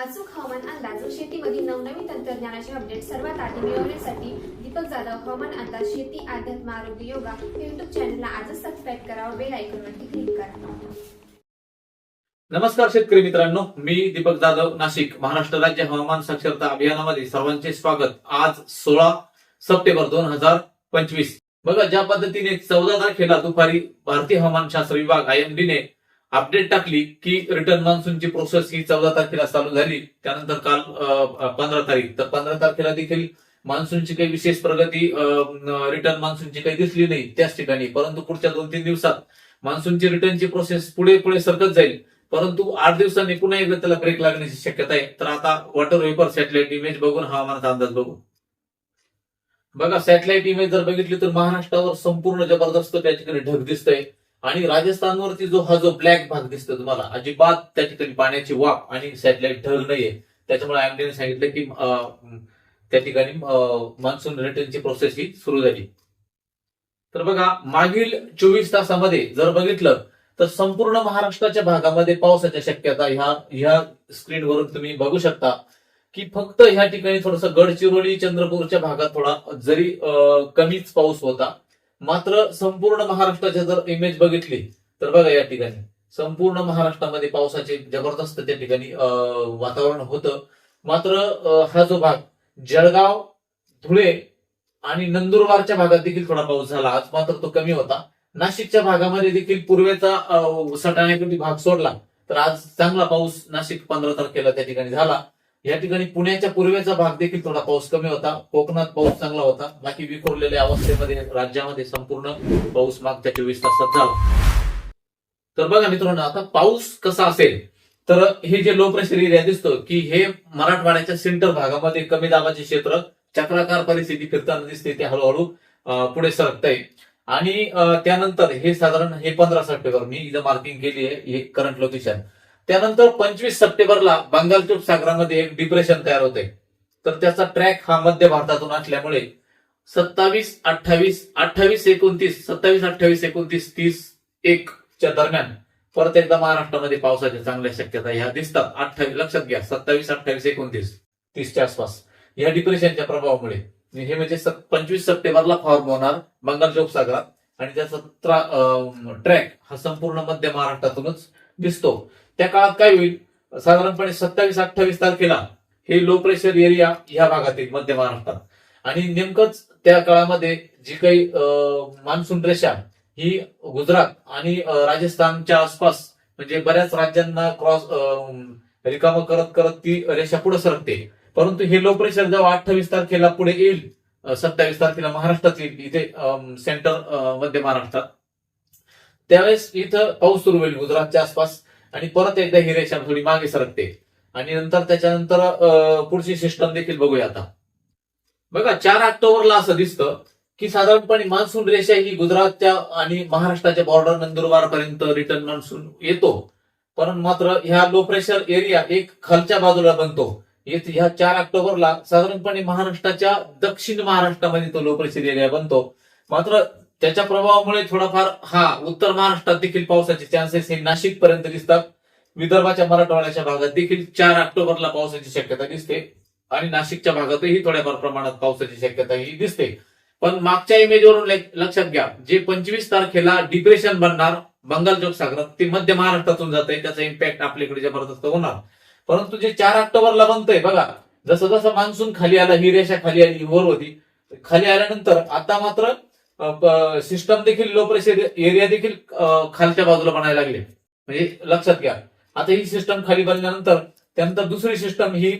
अचूक हवामान अंदाज व शेतीमधील नवनवीन तंत्रज्ञानाचे अपडेट सर्वात आधी मिळवण्यासाठी दीपक जाधव हवामान अंदाज शेती अध्यात्म आरोग्य योगा युट्यूब चॅनलला आजच सबस्क्राईब करा व बेल आयकॉनवरती क्लिक करा. नमस्कार शेतकरी मित्रांनो मी दीपक जाधव नाशिक महाराष्ट्र राज्य हवामान साक्षरता अभियानामध्ये सर्वांचे स्वागत. आज सोळा सप्टेंबर दोन हजार पंचवीस. बघा ज्या पद्धतीने चौदा तारखेला दुपारी भारतीय हवामान शास्त्र विभाग आय एम ने अपडेट टाकली की रिटर्न मान्सूनची प्रोसेस ही चौदा तारखेला चालू झाली. त्यानंतर काल पंधरा तारीख. तर पंधरा तारखेला देखील मान्सूनची काही विशेष प्रगती रिटर्न मान्सूनची काही दिसली नाही त्याच ठिकाणी. परंतु पुढच्या दोन तीन दिवसात मान्सूनची रिटर्नची प्रोसेस पुढे पुढे सरकत जाईल. परंतु आठ दिवसांनी पुन्हा एकदा त्याला ब्रेक लागण्याची शक्यता आहे. तर आता वॉटर वेपर सॅटेलाइट इमेज बघून हवामानाचा अंदाज बघू. बघा सॅटेलाइट इमेज जर बघितली तर महाराष्ट्रावर संपूर्ण जबरदस्त त्या ठिकाणी ढग दिसतंय. आणि राजस्थानवरती जो हा जो ब्लॅक भाग दिसतो तुम्हाला अजिबात त्या ठिकाणी पाण्याची वाफ आणि सॅटेलाइट ढग नाहीये. त्याच्यामुळे आयएमडीने सांगितलं की त्या ठिकाणी मान्सून रिटर्नची प्रोसेस ही सुरू झाली. तर बघा मागील चोवीस तासामध्ये जर बघितलं तर संपूर्ण महाराष्ट्राच्या भागामध्ये पावसाच्या शक्यता ह्या ह्या स्क्रीनवरून तुम्ही बघू शकता की फक्त ह्या ठिकाणी थोडस गडचिरोली चंद्रपूरच्या भागात थोडा जरी कमीच पाऊस होता मात्र संपूर्ण महाराष्ट्राची जर इमेज बघितली तर बघा या ठिकाणी. संपूर्ण महाराष्ट्रामध्ये पावसाचे जबरदस्त त्या ठिकाणी अं, वातावरण होतं. मात्र हा जो भाग जळगाव धुळे आणि नंदुरबारच्या भागात देखील थोडा पाऊस झाला. आज मात्र तो कमी होता. नाशिकच्या भागामध्ये देखील पूर्वेचा सटाण्याकडे भाग सोडला तर आज चांगला पाऊस नाशिक पंधरा तारखेला त्या ठिकाणी झाला. या ठिकाणी पुण्याच्या पूर्वेचा भाग देखील थोडा पाऊस कमी होता. कोकणात पाऊस चांगला होता. बाकी विखुरलेल्या अवस्थेमध्ये राज्यामध्ये संपूर्ण पाऊस मागच्या चोवीस तासात झाला. तर बघा मित्रांनो आता पाऊस कसा असेल? तर हे जे लो प्रेशर एरिया दिसतो की हे मराठवाड्याच्या सेंटर भागामध्ये कमी दाबाचे क्षेत्र चक्राकार परिस्थिती फिरताना दिसते ते हळूहळू पुढे सरकतंय. आणि त्यानंतर हे साधारण हे पंधरा सप्टेंबर मी इथं मार्किंग केली आहे हे करंट लोकेशन त्यानंतर पंचवीस सप्टेंबरला बंगालच्या सागरामध्ये एक डिप्रेशन तयार होते तर त्याचा ट्रॅक हा मध्य भारतातून असल्यामुळे सत्तावीस अठ्ठावीस अठ्ठावीस एकोणतीस सत्तावीस अठ्ठावीस एकोणतीस तीस एक च्या दरम्यान परत एकदा महाराष्ट्रामध्ये पावसाच्या चांगल्या शक्यता ह्या दिसतात. अठ्ठावीस लक्षात घ्या सत्तावीस अठ्ठावीस एकोणतीस तीसच्या आसपास. या डिप्रेशनच्या प्रभावामुळे. हे म्हणजे पंचवीस सप्टेंबरला फॉर्म होणार बंगालच्या उपसागरात आणि त्याचा ट्रॅक हा संपूर्ण मध्य महाराष्ट्रातूनच दिसतो. त्या काळात काय होईल? साधारणपणे सत्तावीस अठ्ठावीस तारखेला हे लो प्रेशर एरिया ह्या भागात येईल मध्य महाराष्ट्रात. आणि नेमकंच त्या काळामध्ये जी काही मान्सून रेषा ही गुजरात आणि राजस्थानच्या आसपास म्हणजे बऱ्याच राज्यांना क्रॉस रिकामा करत करत ती रेषा पुढे सरकते. परंतु हे लो प्रेशर जेव्हा अठ्ठावीस तारखेला पुढे येईल सत्तावीस तारखेला महाराष्ट्रात येईल इथे सेंटर मध्य महाराष्ट्रात त्यावेळेस इथं पाऊस सुरू होईल गुजरातच्या आसपास. आणि परत एकदा ही रेषा थोडी मागे सरकते. आणि नंतर त्याच्यानंतर पुढची सिस्टम देखील बघूया आता. बघा चार ऑक्टोबरला असं दिसतं की साधारणपणे मान्सून रेषा ही गुजरातच्या आणि महाराष्ट्राच्या बॉर्डर नंदुरबार पर्यंत रिटर्न मान्सून येतो. पण मात्र ह्या लो प्रेशर एरिया एक खालच्या बाजूला बनतो. ह्या चार ऑक्टोबरला साधारणपणे महाराष्ट्राच्या दक्षिण महाराष्ट्रामध्ये तो लो प्रेशर एरिया बनतो. मात्र त्याच्या प्रभावामुळे थोडाफार हा उत्तर महाराष्ट्रात देखील पावसाचे चान्सेस हे नाशिक पर्यंत दिसतात. विदर्भाच्या मराठवाड्याच्या भागात देखील चार ऑक्टोबरला पावसाची शक्यता दिसते. आणि नाशिकच्या भागातही थोड्याफार प्रमाणात पावसाची शक्यता ही दिसते. पण मागच्या इमेजवरून लक्षात घ्या जे पंचवीस तारखेला डिप्रेशन बनणार बंगाल उपसागरात ते मध्य महाराष्ट्रातून जात आहे त्याचा इम्पॅक्ट आपल्याकडे जबरदस्त होणार. परंतु जे चार ऑक्टोबरला बनतंय बघा जसं जसं मान्सून खाली आला ही रेषा खाली आली वर होती खाली आल्यानंतर आता मात्र सिस्टम देखील लो प्रेशर एरिया देखील खालच्या बाजूला बनायला लागले. म्हणजे लक्षात घ्या. आता ही सिस्टम खाली बनल्यानंतर त्यानंतर दुसरी सिस्टम ही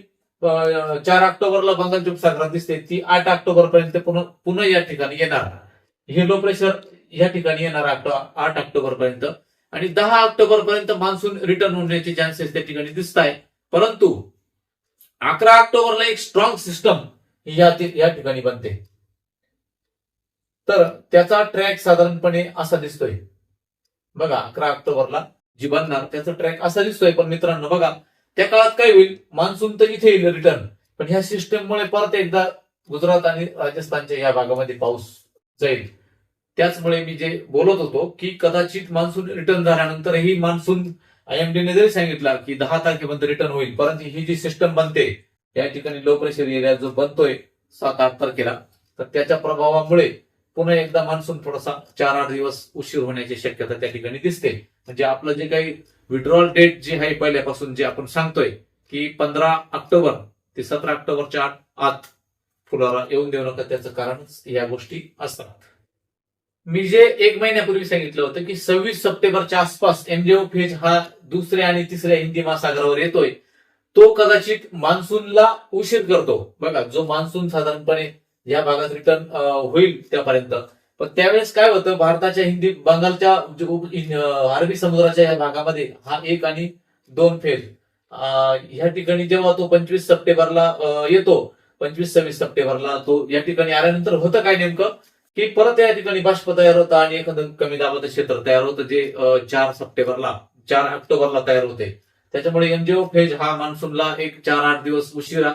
चार ऑक्टोबरला बंगालची उपसागरात दिसते. ती आठ ऑक्टोबर पर्यंत पुन्हा पुन्हा या ठिकाणी येणार. हे लो प्रेशर या ठिकाणी येणार आठ ऑक्टोबर पर्यंत आणि दहा ऑक्टोबर पर्यंत मान्सून रिटर्न होण्याचे चान्सेस त्या ठिकाणी दिसत आहे. परंतु अकरा ऑक्टोबरला एक स्ट्रॉंग सिस्टम या ठिकाणी बनते. तर त्याचा ट्रॅक साधारणपणे असा दिसतोय. बघा अकरा ऑक्टोबरला जी बनणार त्याचा ट्रॅक असा दिसतोय. पण मित्रांनो बघा त्या काळात काय होईल? मान्सून तर इथे येईल रिटर्न पण ह्या सिस्टममुळे परत एकदा गुजरात आणि राजस्थानच्या या भागामध्ये पाऊस जाईल. त्याचमुळे मी जे बोलत होतो की कदाचित मान्सून रिटर्न झाल्यानंतरही मान्सून आयएमडीने जरी सांगितलं की दहा तारखेपर्यंत रिटर्न होईल परंतु ही जी सिस्टम बनते या ठिकाणी लो प्रेशर एरिया जो बनतोय सात आठ तारखेला तर त्याच्या प्रभावामुळे पुन्हा एकदा मान्सून थोडासा चार आठ दिवस उशीर होण्याची शक्यता त्या ठिकाणी दिसते. म्हणजे आपलं जे काही विड्रॉल डेट जे आहे पहिल्यापासून जे आपण सांगतोय की पंधरा ऑक्टोबर ते सतरा ऑक्टोबरच्या आत आत येऊन देऊ नका त्याचं कारण या गोष्टी असतात. मी जे एक महिन्यापूर्वी सांगितलं होतं की सव्वीस सप्टेंबरच्या आसपास एमजेओ फेज हा दुसऱ्या आणि तिसऱ्या हिंदी महासागरावर येतोय. तो कदाचित मान्सूनला उशीर करतो. बघा जो मान्सून साधारणपणे या भागात रिटर्न होईल त्यापर्यंत. पण त्यावेळेस काय होतं भारताच्या हिंदी बंगालच्या अरबी समुद्राच्या या भागामध्ये हा एक आणि दोन फेज ह्या ठिकाणी जेव्हा तो पंचवीस सप्टेंबरला येतो पंचवीस सव्वीस सप्टेंबरला तो या ठिकाणी आल्यानंतर होतं काय नेमकं की परत या ठिकाणी बाष्प तयार होतं आणि एखादं कमी दाबाचं क्षेत्र तयार होतं जे चार सप्टेंबरला चार ऑक्टोबरला तयार होते. त्याच्यामुळे एनजीओ फेज हा मान्सूनला एक चार आठ दिवस उशिरा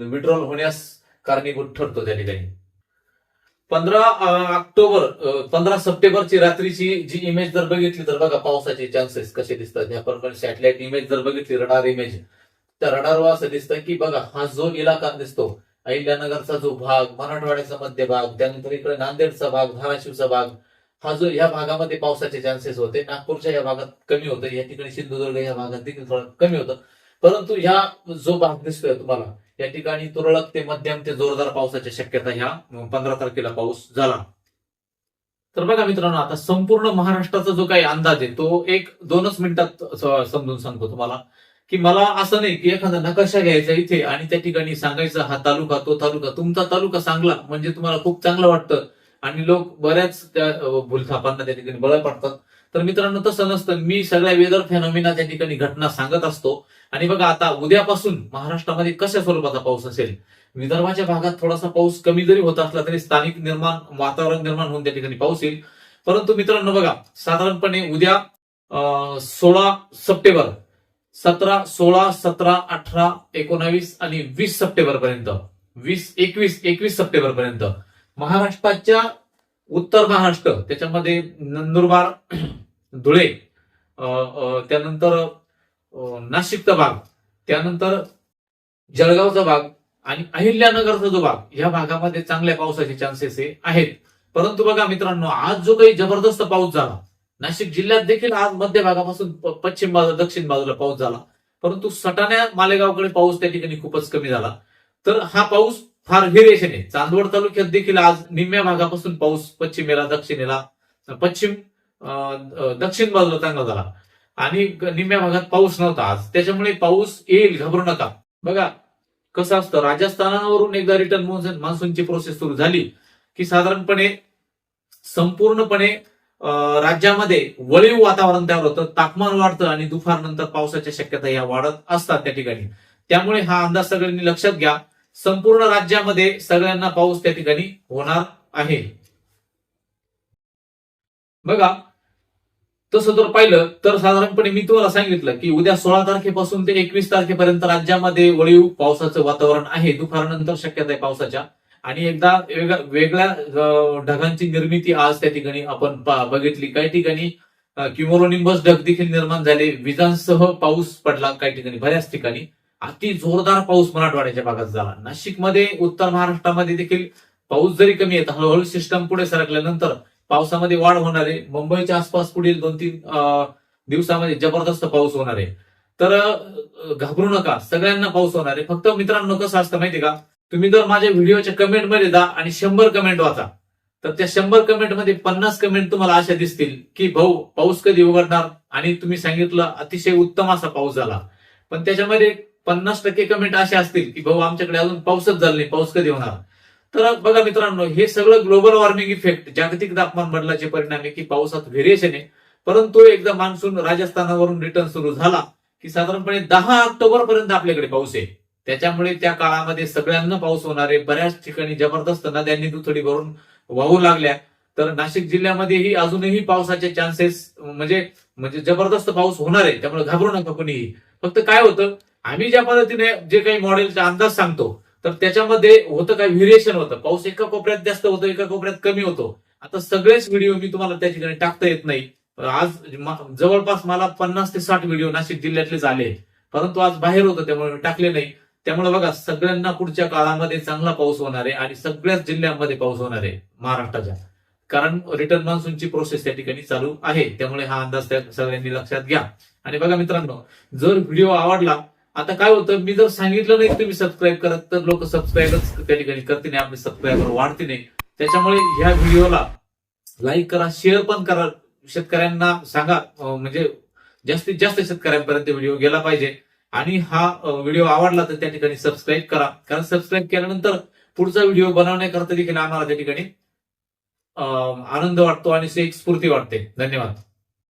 विड्रॉल होण्यास कारणीभूत ठरतो त्या ठिकाणी पंधरा ऑक्टोबर पंधरा सप्टेंबरची रात्रीची जी इमेज जर बघितली तर बघा पावसाचे चान्सेस कसे दिसतात. ह्याप्रमाणे सॅटेलाइट इमेज जर बघितली रडार इमेज त्या रडारवर असं दिसतं की बघा हा जो इलाका दिसतो अहिल्यानगरचा जो भाग मराठवाड्याचा मध्य भाग त्यानंतर इकडे नांदेडचा भाग धाराशिवचा भाग हा जो या भागामध्ये पावसाचे चान्सेस होते. नागपूरच्या या भागात कमी होतं. या ठिकाणी सिंधुदुर्ग या भागात देखील थोडं कमी होतं. परंतु ह्या जो भाग दिसतोय तुम्हाला या ठिकाणी तुरळक ते मध्यम ते जोरदार पावसाच्या शक्यता ह्या पंधरा तारखेला पाऊस झाला. तर बघा मित्रांनो आता संपूर्ण महाराष्ट्राचा जो काही अंदाज आहे तो एक दोनच मिनिटात समजून सांगतो तुम्हाला. की मला असं नाही की एखादा नकाशा घ्यायचा इथे आणि त्या ठिकाणी सांगायचा हा तालुका तो तालुका तुमचा तालुका सांगला म्हणजे तुम्हाला खूप चांगलं वाटतं. आणि लोक बऱ्याच त्या भूलथापांना त्या ठिकाणी बळ पडतात. तर मित्रांनो तसं नसतं. मी सगळ्या वेदर फेनॉमिना त्या ठिकाणी घटना सांगत असतो. आणि बघा आता उद्यापासून महाराष्ट्रामध्ये कशा स्वरूपाचा पाऊस असेल? विदर्भाच्या भागात थोडासा पाऊस कमी जरी होत असला तरी स्थानिक निर्माण वातावरण निर्माण होऊन त्या ठिकाणी पाऊस येईल. परंतु मित्रांनो बघा साधारणपणे उद्या सोळा सप्टेंबर सतरा सोळा सतरा अठरा एकोणावीस आणि वीस सप्टेंबर पर्यंत वीस एकवीस एकवीस सप्टेंबर पर्यंत महाराष्ट्राच्या उत्तर महाराष्ट्र त्याच्यामध्ये नंदुरबार धुळे त्यानंतर नाशिकचा भाग त्यानंतर जळगावचा भाग आणि अहिल्यानगरचा जो भाग या भागामध्ये चांगल्या पावसाचे चान्सेस आहेत. परंतु बघा मित्रांनो आज जो काही जबरदस्त पाऊस झाला नाशिक जिल्ह्यात देखील आज मध्य भागापासून पश्चिम बाजू दक्षिण बाजूला पाऊस झाला. परंतु सटाण्या मालेगावकडे पाऊस त्या ठिकाणी खूपच कमी झाला. तर हा पाऊस फार हिरेशेने चांदवड तालुक्यात देखील आज निम्म्या भागापासून पाऊस पश्चिमेला दक्षिणेला पश्चिम अं, दक्षिण बाजूला चांगला झाला. आणि निम्म्या भागात पाऊस नव्हता आज. त्याच्यामुळे पाऊस येईल घाबरू नका. बघा कसं असतं राजस्थानावरून एकदा रिटर्न मान्सून मान्सूनची प्रोसेस सुरू झाली की साधारणपणे संपूर्णपणे राज्यामध्ये वळीव वातावरण तयार होतं तापमान वाढतं आणि दुपारनंतर पावसाच्या शक्यता या वाढत असतात त्या ठिकाणी. त्यामुळे हा अंदाज सगळ्यांनी लक्षात घ्या. संपूर्ण राज्यामध्ये सगळ्यांना पाऊस त्या ठिकाणी होणार आहे. बघा तसं जर पाहिलं तर साधारणपणे मी तुम्हाला सांगितलं की उद्या सोळा तारखेपासून ते एकवीस तारखेपर्यंत राज्यामध्ये वळीव पावसाचं वातावरण आहे. दुपारनंतर शक्यता आहे पावसाच्या. आणि एकदा वेगळ्या ढगांची निर्मिती आज त्या ठिकाणी आपण बघितली. काही ठिकाणी क्युमोरोनिंबस ढग देखील निर्माण झाले. विजांसह पाऊस पडला काही ठिकाणी बऱ्याच ठिकाणी. अति जोरदार पाऊस मराठवाड्याच्या भागात झाला. नाशिकमध्ये उत्तर महाराष्ट्रामध्ये देखील पाऊस जरी कमी येत हळूहळू सिस्टम पुढे सरकल्यानंतर पावसामध्ये वाढ होणार आहे. मुंबईच्या आसपास पुढील दोन तीन दिवसामध्ये जबरदस्त पाऊस होणार आहे. तर घाबरू नका. सगळ्यांना पाऊस होणार आहे. फक्त मित्रांनो कसं असतं माहितीये का? तुम्ही जर माझ्या व्हिडिओच्या कमेंटमध्ये जा आणि शंभर कमेंट वाचा. तर त्या शंभर कमेंटमध्ये पन्नास कमेंट तुम्हाला अशा दिसतील की भाऊ पाऊस कधी उघडणार? आणि तुम्ही सांगितलं अतिशय उत्तम असा पाऊस झाला. पण त्याच्यामध्ये पन्नास टक्के कमेंट असे असतील की भाऊ आमच्याकडे अजून पाऊसच झाला नाही. पाऊस कधी होणार? तर बघा मित्रांनो हे सगळं ग्लोबल वॉर्मिंग इफेक्ट जागतिक तापमान बदलाचे परिणाम आहे की पावसात व्हेरिएशन आहे. परंतु एकदा मान्सून राजस्थानावरून रिटर्न सुरू झाला की साधारणपणे दहा ऑक्टोबर पर्यंत आपल्याकडे पाऊस आहे. त्याच्यामुळे त्या काळामध्ये सगळ्यांना पाऊस होणार आहे. बऱ्याच ठिकाणी जबरदस्त नद्यांनी दुथडी भरून वाहू लागल्या. तर नाशिक जिल्ह्यामध्येही अजूनही पावसाचे चान्सेस म्हणजे म्हणजे जबरदस्त पाऊस होणार आहे. त्यामुळे घाबरू नका कोणीही. फक्त काय होतं आम्ही ज्या पद्धतीने जे काही मॉडेलचा अंदाज सांगतो तर त्याच्यामध्ये होतं काय व्हेरिएशन होतं. पाऊस एका कोपऱ्यात जास्त होतो एका कोपऱ्यात कमी होतो. आता सगळेच व्हिडिओ मी तुम्हाला त्या ठिकाणी टाकता येत नाही. आज जवळपास मला पन्नास ते साठ व्हिडिओ नाशिक जिल्ह्यातले झाले. परंतु आज बाहेर होतं त्यामुळे मी टाकले नाही. त्यामुळे बघा सगळ्यांना पुढच्या काळामध्ये चांगला पाऊस होणार आहे आणि सगळ्याच जिल्ह्यांमध्ये पाऊस होणार आहे महाराष्ट्राच्या. कारण रिटर्न मान्सूनची प्रोसेस त्या ठिकाणी चालू आहे. त्यामुळे हा अंदाज त्या सगळ्यांनी लक्षात घ्या. आणि बघा मित्रांनो जर व्हिडिओ आवडला आता काय होतं मी जर सांगितलं नाही तुम्ही सबस्क्राईब करत तर लोक सबस्क्राईबच त्या ठिकाणी करते नाही आपले सबस्क्रायबर वाढते नाही. त्याच्यामुळे ह्या व्हिडिओला लाईक करा शेअर पण करा. शेतकऱ्यांना सांगा म्हणजे जास्तीत जास्त शेतकऱ्यांपर्यंत व्हिडिओ गेला पाहिजे. आणि हा व्हिडिओ आवडला तर त्या ठिकाणी सबस्क्राईब करा. कारण सबस्क्राईब केल्यानंतर पुढचा व्हिडिओ बनवण्याकरता देखील आम्हाला त्या ठिकाणी आनंद वाटतो आणि एक स्फूर्ती वाटते. धन्यवाद.